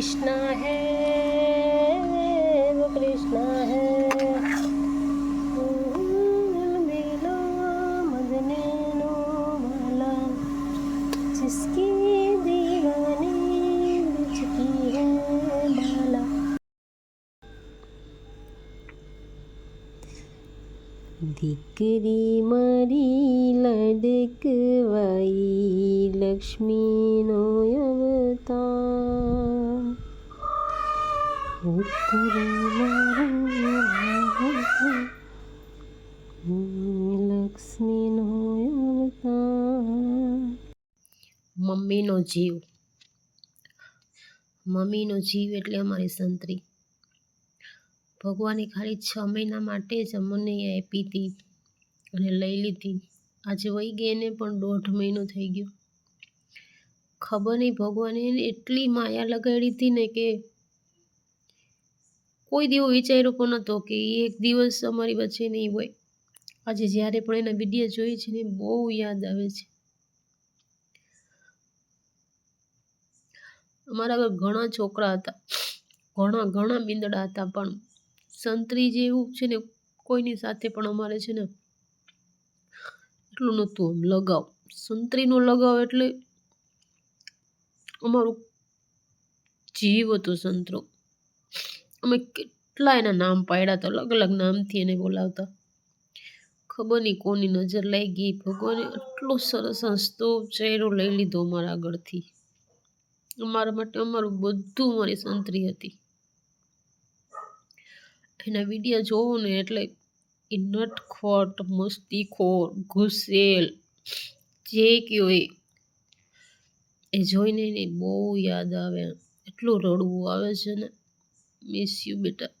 कृष्णा है वो कृष्णा है मेलो मदने नो वाला जिसकी दीवानी बिचकी है बाला દીકરી મારી લડકવાઈ લક્ષ્મીનો અવતાર ઉત્તર લક્ષ્મીનો મમ્મીનો જીવ. મમ્મીનો જીવ એટલે અમારી સંતરી. ભગવાને ખાલી છ મહિના માટે જ અમને આપી હતી અને લઈ લીધી. આજે વહી ગઈ એને પણ દોઢ મહિનો થઈ ગયો. ખબર નહીં ભગવાને એટલી માયા લગાડી હતી ને કે કોઈ દિવસ વિચાર્યો પણ નહોતો કે એ એક દિવસ અમારી વચ્ચે નહીં હોય. આજે જ્યારે પણ એના વીડિયો જોઈ છે ને બહુ યાદ આવે છે. અમારા આગળ ઘણા છોકરા હતા. ઘણા ઘણા બિંદડા હતા પણ સંતરી જેવું છે ને કોઈની સાથે પણ અમારે છે ને એટલું નહોતું આમ લગાવ. સંતરીનો લગાવ એટલે અમારું જીવ હતો સંતરો. અમે કેટલા એના નામ પાડ્યા હતા, અલગ અલગ નામથી એને બોલાવતા. ખબર નહીં કોની નજર લઈ ગઈ ભગવાને એટલો સરસ હસતો ચહેરો લઈ લીધો અમારા આગળથી. અમારા માટે અમારું બધું મારી સંતરી હતી. એના વીડિયો જોવું ને એટલે એ નટખટ, મસ્તીખોર, ઘુસેલ, જે કયો એ. એ જોઈને એને બહુ યાદ આવે એટલું રડવું આવે છે ને. મિસ યુ બેટા